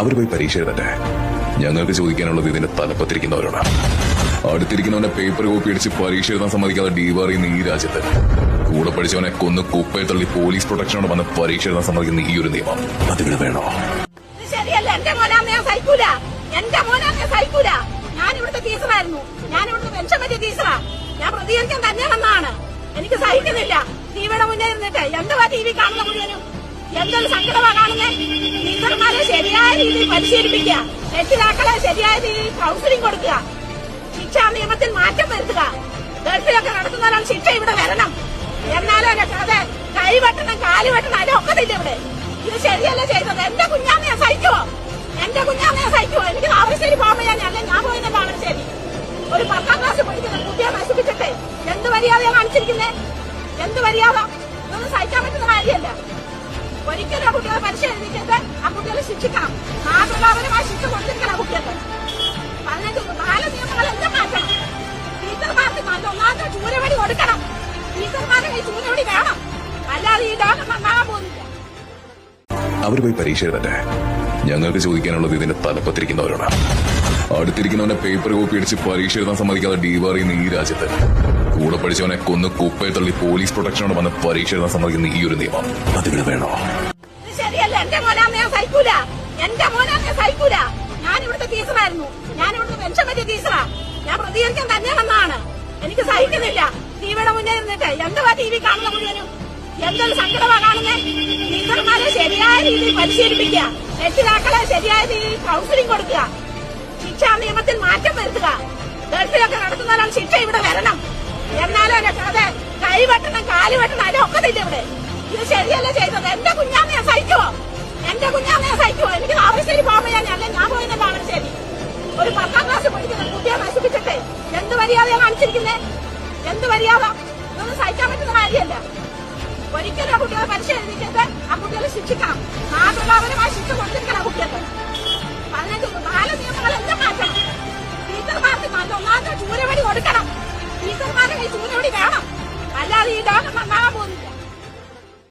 അവർ പോയി പരീക്ഷ എഴുതട്ടെ? ഞങ്ങൾക്ക് ചോദിക്കാനുള്ളത് ഇതിന്റെ തലപ്പത്തിരിക്കുന്നവരോടാ. അടുത്തിരിക്കുന്നവനെ പേപ്പർ കോപ്പി അടിച്ച് പരീക്ഷ എഴുതാൻ സമ്മതിക്കാതെ ഡീവാറിയുന്ന ഈ രാജ്യത്ത്. കൂടെ പഠിച്ചവനെ കൊന്ന് കുപ്പയെ തള്ളി പോലീസ് പ്രൊട്ടക്ഷനോട് വന്ന് പരീക്ഷ എഴുതാൻ സമ്മതിക്കുന്ന ഈ ഒരു നിയമം. അതിവിടെ വേണോ? ശരിയല്ല. ഞാൻ ഞാൻ ഞാൻ തന്നെ വന്നതാണ് എനിക്ക് സഹിക്കുന്നില്ല. ടിവിയുടെ മുന്നേ നിന്നിട്ട് എന്തുവാ ടി വി കാണുന്ന മുഴുവനും? എന്തൊരു സങ്കടമാണെന്ന് ടീച്ചർമാരെ ശരിയായ രീതിയിൽ പരിശീലിപ്പിക്കുക. രക്ഷിതാക്കളെ ശരിയായ രീതിയിൽ കൗൺസിലിംഗ് കൊടുക്കുക. ശിക്ഷാ നിയമത്തിൽ മാറ്റം വരുത്തുക. ഗൾഫിലൊക്കെ നടത്തുന്നവരാണ് ശിക്ഷ ഇവിടെ വരണം. എന്നാലും അതെ കൈ വെട്ടണം കാൽ വെട്ടണം ഇല്ല ഇവിടെ. ഇത് ശരിയല്ല ചെയ്തത്? എന്റെ കുഞ്ഞാമ്മയെ ഞാൻ സഹിക്കുവോ? എന്റെ കുഞ്ഞാമ്മയെ ഞാൻ സഹിക്കുവോ? എനിക്ക് താമരശ്ശേരി പോകുമ്പോ ഞാൻ അല്ല ഞാൻ പോയില്ല താമരശ്ശേരി? ഒരു പത്താം ക്ലാസ് പഠിക്കുന്ന കുട്ടിയെ നശിപ്പിച്ചിട്ടേ എന്ത് മര്യാദയാണ് കാണിച്ചിരിക്കുന്നത് എന്ത് മര്യാദ? ഇതൊന്നും സഹിക്കാൻ പറ്റുന്ന കാര്യമല്ല. ഒരിക്കലും ആ കുട്ടികളെ പരീക്ഷ ആ കുട്ടികളെ ശിക്ഷിക്കണം. മാതൃകാപരമായ ശിക്ഷ കൊടുത്തിരിക്കണം ആ കുട്ടികൾക്ക്. പതിനഞ്ച് ബാല നിയമങ്ങളെല്ലാം മാറ്റണം. ടീച്ചർമാർക്ക് ഒന്നാമത്തെ ചൂരവടി കൊടുക്കണം. ടീച്ചർമാരുടെ ഈ ചൂരവടി വേണം. അല്ലാതെ ഈ ലോകം നന്നാകാൻ പോകുന്നില്ല. അവർ പോയി പരീക്ഷ എഴുതട്ടെ. ഞങ്ങൾക്ക് ചോദിക്കാനുള്ളത് ഇതിന്റെ തലപ്പത്തിരിക്കുന്നവരോടാ. അടുത്തിരിക്കുന്നവനെ പേപ്പർ കോപ്പി അടിച്ച് പരീക്ഷ എഴുതാൻ സമ്മതിക്കാതെ ഡിവാറി ഈ രാജ്യത്ത്. കൂടെ പഠിച്ചവനെ കൊന്ന് കുപ്പയെ തള്ളി പോലീസ് പ്രൊട്ടക്ഷനോട് വന്ന് പരീക്ഷ എഴുതാൻ സമ്മതിക്കുന്ന ഈ ഒരു നിയമം. അതിവിടെ വേണോ? പറ്റിയ ടീച്ചറാ ഞാൻ പ്രതികരിക്കാൻ തന്നെ വന്നതാണ്. എനിക്ക് സഹിക്കുന്നില്ല. ടിവിയുടെ മുന്നേ നിന്നിട്ട് എന്തുവാ ടി വി കാണുന്ന മുഴുവനും? എന്തൊരു സങ്കടമാ കാണുന്നേ? ടീച്ചർമാരെ ശരിയായ രീതിയിൽ പരിശീലിപ്പിക്കുക. രക്ഷിതാക്കളെ ശരിയായ രീതിയിൽ കൗൺസിലിംഗ് കൊടുക്കുക. ശിക്ഷാ നിയമത്തിൽ മാറ്റം വരുത്തുക. ഗൾഫിലൊക്കെ നടത്തുന്നവരാണ് ശിക്ഷ ഇവിടെ വരണം. എന്നാലും അതെ കൈ വെട്ടണം കാൽ വെട്ടണം അതിലൊക്കത്തില്ല ഇവിടെ. ഇത് ശരിയല്ല ചെയ്തത്? എന്റെ കുഞ്ഞാമ്മയെ സഹിക്കുവോ? എന്റെ കുഞ്ഞാമ്മയെ സഹിക്കുവോ? എനിക്ക് താമരശ്ശേരി പോകുമ്പോ ഞാൻ ഞാൻ കാണാൻ താമരശ്ശേരി ഒരു പത്താം ക്ലാസ് പഠിക്കുന്ന കുട്ടിയെ നശിപ്പിച്ചിട്ടേ എന്ത് മര്യാദയാണ് കാണിച്ചിരിക്കുന്നേ? എന്ത് മര്യാദ? ഇതൊന്നും സഹിക്കാൻ പറ്റുന്ന കാര്യമല്ല. ഒരിക്കലും ആ കുട്ടികളെ പരീക്ഷ ആ കുട്ടികളെ ശിക്ഷിക്കണം. മാതൃകാപരമായി ശിക്ഷ കൊടുത്തിരിക്കണം ആ കുട്ടികൾക്ക്. പതിനഞ്ച് ബാല നിയമങ്ങളെല്ലാം മാറ്റണം? ടീച്ചർമാർക്ക് നല്ല ഒന്നാമത്തെ ചൂരവടി കൊടുക്കണം. ടീച്ചർമാർക്ക് ഈ ചൂരവടി വേണം. അല്ലാതെ ഈ ലോകം നന്നാകാൻ പോകുന്നില്ല.